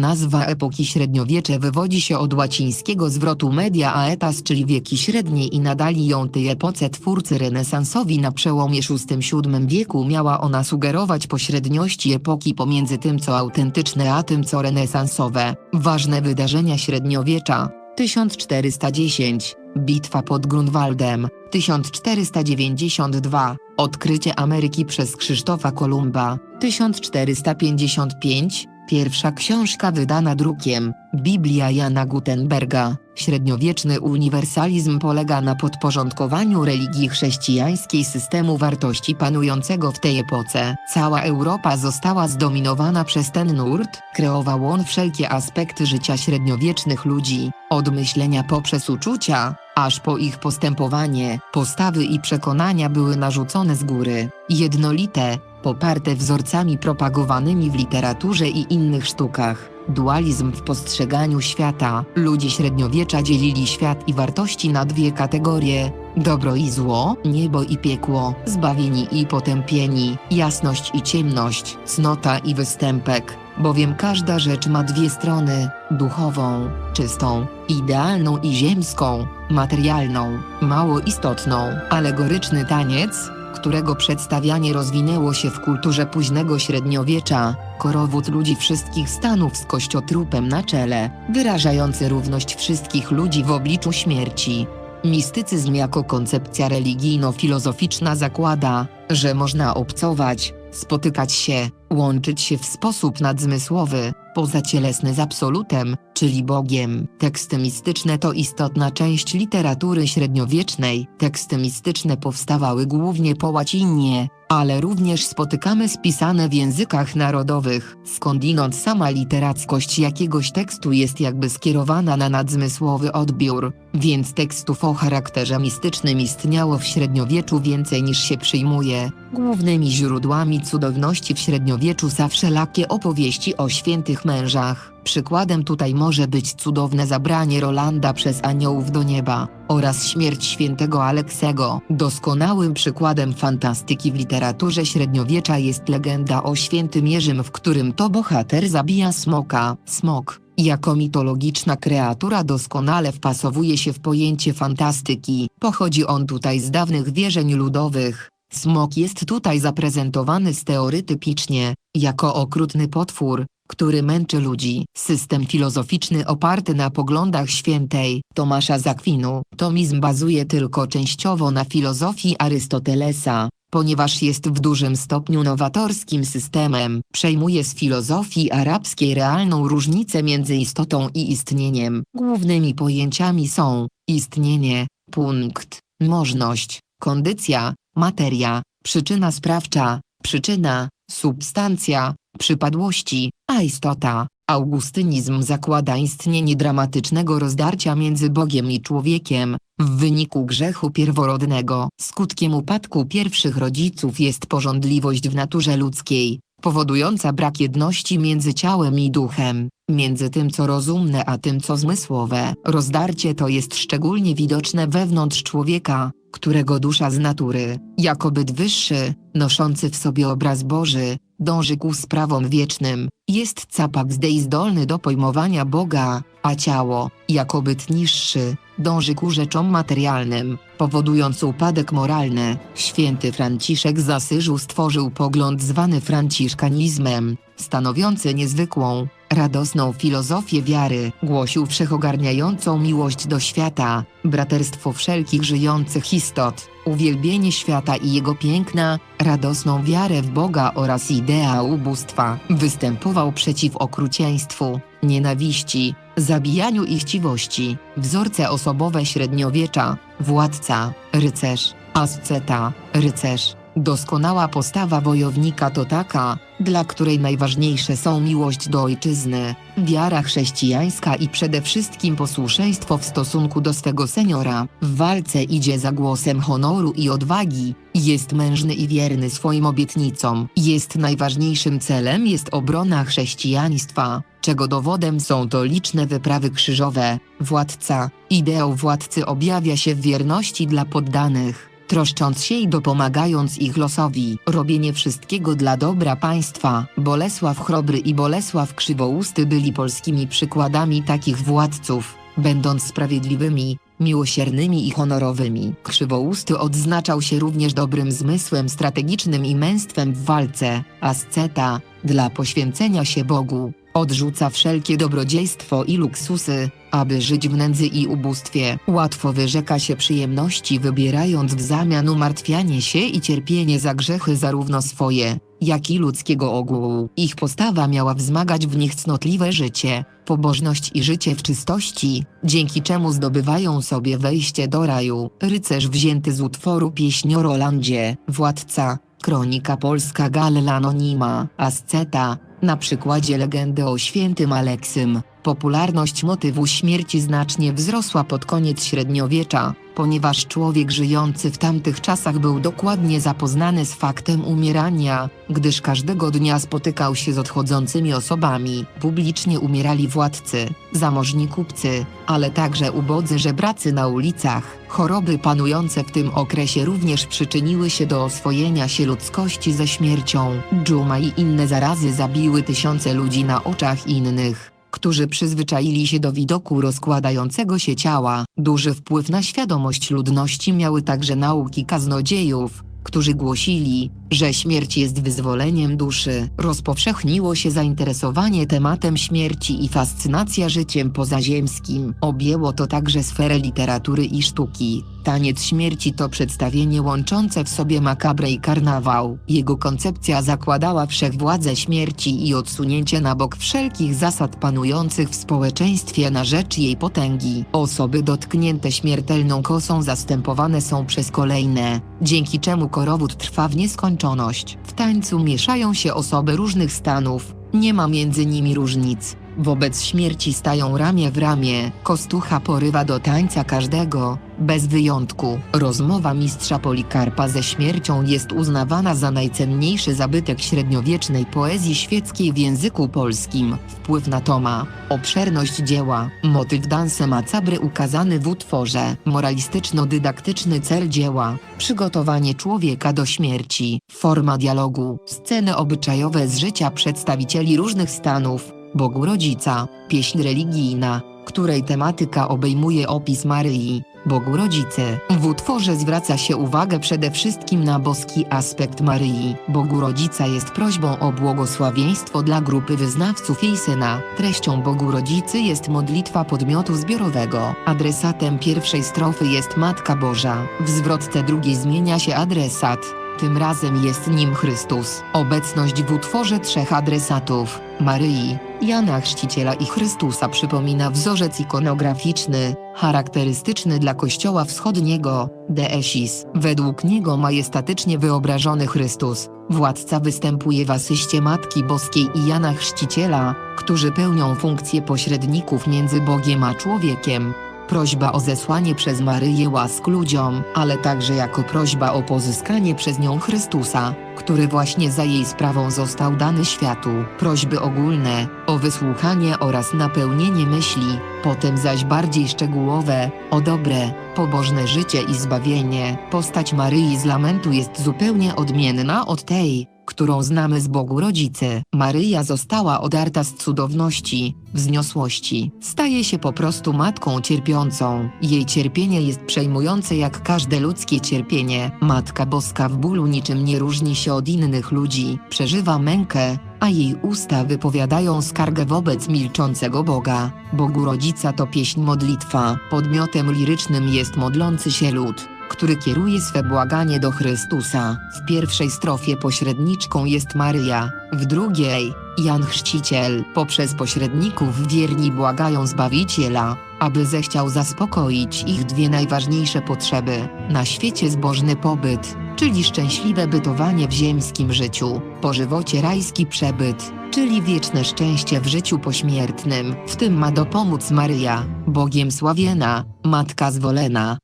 Nazwa epoki średniowiecze wywodzi się od łacińskiego zwrotu media aetas czyli wieki średnie i nadali ją tej epoce twórcy renesansowi. Na przełomie VI-VII wieku miała ona sugerować pośredniości epoki pomiędzy tym co autentyczne a tym co renesansowe. Ważne wydarzenia średniowiecza. 1410 Bitwa pod Grunwaldem. 1492 Odkrycie Ameryki przez Krzysztofa Kolumba. 1455 Pierwsza książka wydana drukiem, Biblia Jana Gutenberga. Średniowieczny uniwersalizm polega na podporządkowaniu religii chrześcijańskiej systemu wartości panującego w tej epoce. Cała Europa została zdominowana przez ten nurt, kreował on wszelkie aspekty życia średniowiecznych ludzi, od myślenia poprzez uczucia, aż po ich postępowanie, postawy i przekonania były narzucone z góry, jednolite, poparte wzorcami propagowanymi w literaturze i innych sztukach. Dualizm w postrzeganiu świata. Ludzie średniowiecza dzielili świat i wartości na dwie kategorie: dobro i zło, niebo i piekło, zbawieni i potępieni, jasność i ciemność, cnota i występek. Bowiem każda rzecz ma dwie strony: duchową, czystą, idealną i ziemską, materialną, mało istotną. Alegoryczny taniec, którego przedstawianie rozwinęło się w kulturze późnego średniowiecza, korowód ludzi wszystkich stanów z kościotrupem na czele, wyrażający równość wszystkich ludzi w obliczu śmierci. Mistycyzm jako koncepcja religijno-filozoficzna zakłada, że można obcować, spotykać się, łączyć się w sposób nadzmysłowy, pozacielesny z absolutem, czyli Bogiem. Teksty mistyczne to istotna część literatury średniowiecznej. Teksty mistyczne powstawały głównie po łacinie, ale również spotykamy spisane w językach narodowych. Skądinąd sama literackość jakiegoś tekstu jest jakby skierowana na nadzmysłowy odbiór, więc tekstów o charakterze mistycznym istniało w średniowieczu więcej niż się przyjmuje. Głównymi źródłami cudowności w średniowieczu są wszelakie opowieści o świętych mężach. Przykładem tutaj może być cudowne zabranie Rolanda przez aniołów do nieba oraz śmierć świętego Aleksego. Doskonałym przykładem fantastyki w literaturze średniowiecza jest legenda o świętym Jerzym, w którym to bohater zabija smoka. Smok, jako mitologiczna kreatura doskonale wpasowuje się w pojęcie fantastyki. Pochodzi on tutaj z dawnych wierzeń ludowych. Smok jest tutaj zaprezentowany stereotypicznie, jako okrutny potwór, który męczy ludzi. System filozoficzny oparty na poglądach świętej Tomasza Zakwinu. Tomizm bazuje tylko częściowo na filozofii Arystotelesa, ponieważ jest w dużym stopniu nowatorskim systemem. Przejmuje z filozofii arabskiej realną różnicę między istotą i istnieniem. Głównymi pojęciami są istnienie, punkt, możność, kondycja, materia, przyczyna sprawcza, przyczyna, substancja, przypadłości, a istota. Augustynizm zakłada istnienie dramatycznego rozdarcia między Bogiem i człowiekiem, w wyniku grzechu pierworodnego. Skutkiem upadku pierwszych rodziców jest pożądliwość w naturze ludzkiej, powodująca brak jedności między ciałem i duchem, między tym co rozumne a tym co zmysłowe. Rozdarcie to jest szczególnie widoczne wewnątrz człowieka, którego dusza z natury, jako byt wyższy, noszący w sobie obraz Boży, dąży ku sprawom wiecznym, jest capak zdej zdolny do pojmowania Boga, a ciało, jako byt niższy, dąży ku rzeczom materialnym, powodując upadek moralny. Święty Franciszek z Asyżu stworzył pogląd zwany franciszkanizmem, stanowiący niezwykłą, radosną filozofię wiary. Głosił wszechogarniającą miłość do świata, braterstwo wszelkich żyjących istot, uwielbienie świata i jego piękna, radosną wiarę w Boga oraz idea ubóstwa. Występował przeciw okrucieństwu, nienawiści, zabijaniu i chciwości. Wzorce osobowe średniowiecza, władca, rycerz, asceta, rycerz. Doskonała postawa wojownika to taka, dla której najważniejsze są miłość do ojczyzny, wiara chrześcijańska i przede wszystkim posłuszeństwo w stosunku do swego seniora. W walce idzie za głosem honoru i odwagi, jest mężny i wierny swoim obietnicom. Jest najważniejszym celem jest obrona chrześcijaństwa, czego dowodem są to liczne wyprawy krzyżowe. Władca, ideał władcy objawia się w wierności dla poddanych troszcząc się i dopomagając ich losowi. Robienie wszystkiego dla dobra państwa. Bolesław Chrobry i Bolesław Krzywousty byli polskimi przykładami takich władców, będąc sprawiedliwymi, miłosiernymi i honorowymi. Krzywousty odznaczał się również dobrym zmysłem strategicznym i męstwem w walce. Asceta, dla poświęcenia się Bogu, odrzuca wszelkie dobrodziejstwo i luksusy, aby żyć w nędzy i ubóstwie. Łatwo wyrzeka się przyjemności wybierając w zamian umartwianie się i cierpienie za grzechy zarówno swoje, jak i ludzkiego ogółu. Ich postawa miała wzmagać w nich cnotliwe życie, pobożność i życie w czystości, dzięki czemu zdobywają sobie wejście do raju. Rycerz wzięty z utworu Pieśń o Rolandzie, Władca, Kronika Polska Galla Anonima, Asceta, na przykładzie legendy o świętym Aleksym, popularność motywu śmierci znacznie wzrosła pod koniec średniowiecza, ponieważ człowiek żyjący w tamtych czasach był dokładnie zapoznany z faktem umierania, gdyż każdego dnia spotykał się z odchodzącymi osobami. Publicznie umierali władcy, zamożni kupcy, ale także ubodzy żebracy na ulicach. Choroby panujące w tym okresie również przyczyniły się do oswojenia się ludzkości ze śmiercią. Dżuma i inne zarazy zabiły tysiące ludzi na oczach innych którzy przyzwyczaili się do widoku rozkładającego się ciała. Duży wpływ na świadomość ludności miały także nauki kaznodziejów, którzy głosili, że śmierć jest wyzwoleniem duszy. Rozpowszechniło się zainteresowanie tematem śmierci i fascynacja życiem pozaziemskim. Objęło to także sferę literatury i sztuki. Taniec śmierci to przedstawienie łączące w sobie makabrę i karnawał. Jego koncepcja zakładała wszechwładzę śmierci i odsunięcie na bok wszelkich zasad panujących w społeczeństwie na rzecz jej potęgi. Osoby dotknięte śmiertelną kosą zastępowane są przez kolejne, dzięki czemu korowód trwa w nieskończoność. W tańcu mieszają się osoby różnych stanów, nie ma między nimi różnic. Wobec śmierci stają ramię w ramię, kostucha porywa do tańca każdego, bez wyjątku. Rozmowa mistrza Polikarpa ze śmiercią jest uznawana za najcenniejszy zabytek średniowiecznej poezji świeckiej w języku polskim. Wpływ na Toma, obszerność dzieła, motyw danse macabry ukazany w utworze, moralistyczno-dydaktyczny cel dzieła, przygotowanie człowieka do śmierci, forma dialogu, sceny obyczajowe z życia przedstawicieli różnych stanów, Bogu Rodzica, pieśń religijna, której tematyka obejmuje opis Maryi, Bogu Rodzicy. W utworze zwraca się uwagę przede wszystkim na boski aspekt Maryi. Bogu Rodzica jest prośbą o błogosławieństwo dla grupy wyznawców jej syna. Treścią Bogu Rodzicy jest modlitwa podmiotu zbiorowego. Adresatem pierwszej strofy jest Matka Boża. W zwrotce drugiej zmienia się adresat. Tym razem jest nim Chrystus. Obecność w utworze trzech adresatów Maryi, Jana Chrzciciela i Chrystusa przypomina wzorzec ikonograficzny, charakterystyczny dla Kościoła Wschodniego, Deesis. Według niego majestatycznie wyobrażony Chrystus, władca występuje w asyście Matki Boskiej i Jana Chrzciciela, którzy pełnią funkcję pośredników między Bogiem a człowiekiem. Prośba o zesłanie przez Maryję łask ludziom, ale także jako prośba o pozyskanie przez nią Chrystusa, który właśnie za jej sprawą został dany światu. Prośby ogólne, o wysłuchanie oraz napełnienie myśli, potem zaś bardziej szczegółowe, o dobre, pobożne życie i zbawienie. Postać Maryi z lamentu jest zupełnie odmienna od tej, którą znamy z Bogu Rodzicy. Maryja została odarta z cudowności, wzniosłości. Staje się po prostu matką cierpiącą. Jej cierpienie jest przejmujące jak każde ludzkie cierpienie. Matka Boska w bólu niczym nie różni się od innych ludzi. Przeżywa mękę, a jej usta wypowiadają skargę wobec milczącego Boga. Bogu Rodzica to pieśń modlitwa. Podmiotem lirycznym jest modlący się lud który kieruje swe błaganie do Chrystusa. W pierwszej strofie pośredniczką jest Maryja, w drugiej Jan Chrzciciel. Poprzez pośredników wierni błagają Zbawiciela, aby zechciał zaspokoić ich dwie najważniejsze potrzeby. Na świecie zbożny pobyt, czyli szczęśliwe bytowanie w ziemskim życiu, po żywocie rajski przebyt, czyli wieczne szczęście w życiu pośmiertnym. W tym ma dopomóc Maryja, Bogiem sławiena, Matka zwolena.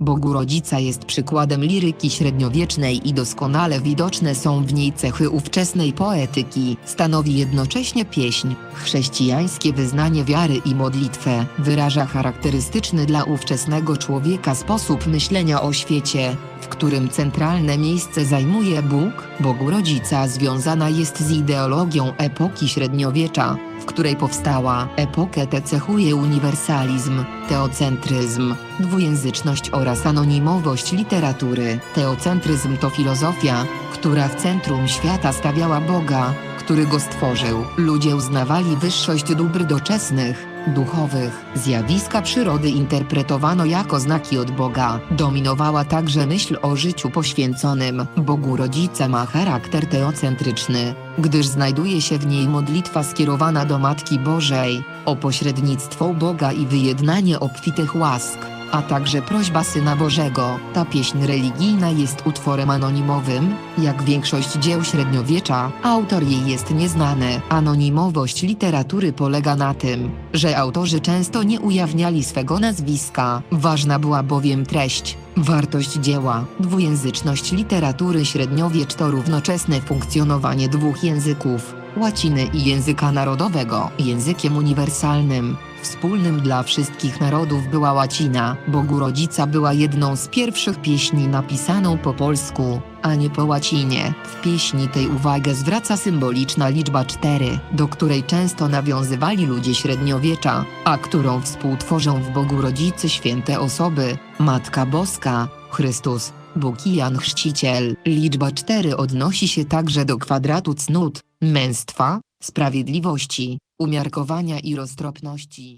Bogu Rodzica jest przykładem liryki średniowiecznej i doskonale widoczne są w niej cechy ówczesnej poetyki. Stanowi jednocześnie pieśń, chrześcijańskie wyznanie wiary i modlitwę. Wyraża charakterystyczny dla ówczesnego człowieka sposób myślenia o świecie, w którym centralne miejsce zajmuje Bóg. Bogu Rodzica związana jest z ideologią epoki średniowiecza, w której powstała. Epokę tę cechuje uniwersalizm, teocentryzm, dwujęzyczność oraz anonimowość literatury. Teocentryzm to filozofia, która w centrum świata stawiała Boga, który go stworzył. Ludzie uznawali wyższość dóbr doczesnych, duchowych. Zjawiska przyrody interpretowano jako znaki od Boga. Dominowała także myśl o życiu poświęconym. Bogu Rodzica ma charakter teocentryczny, gdyż znajduje się w niej modlitwa skierowana do Matki Bożej, o pośrednictwo Boga i wyjednanie obfitych łask a także prośba Syna Bożego. Ta pieśń religijna jest utworem anonimowym, jak większość dzieł średniowiecza, autor jej jest nieznany. Anonimowość literatury polega na tym, że autorzy często nie ujawniali swego nazwiska, ważna była bowiem treść. Wartość dzieła, dwujęzyczność literatury średniowiecz to równoczesne funkcjonowanie dwóch języków, łaciny i języka narodowego. Językiem uniwersalnym, wspólnym dla wszystkich narodów była łacina. Bogu Rodzica była jedną z pierwszych pieśni napisaną po polsku, a nie po łacinie. W pieśni tej uwagę zwraca symboliczna liczba 4, do której często nawiązywali ludzie średniowiecza, a którą współtworzą w Bogu Rodzicy święte osoby, Matka Boska, Chrystus, Bóg i Jan Chrzciciel. Liczba 4 odnosi się także do kwadratu cnót, męstwa, sprawiedliwości, umiarkowania i roztropności.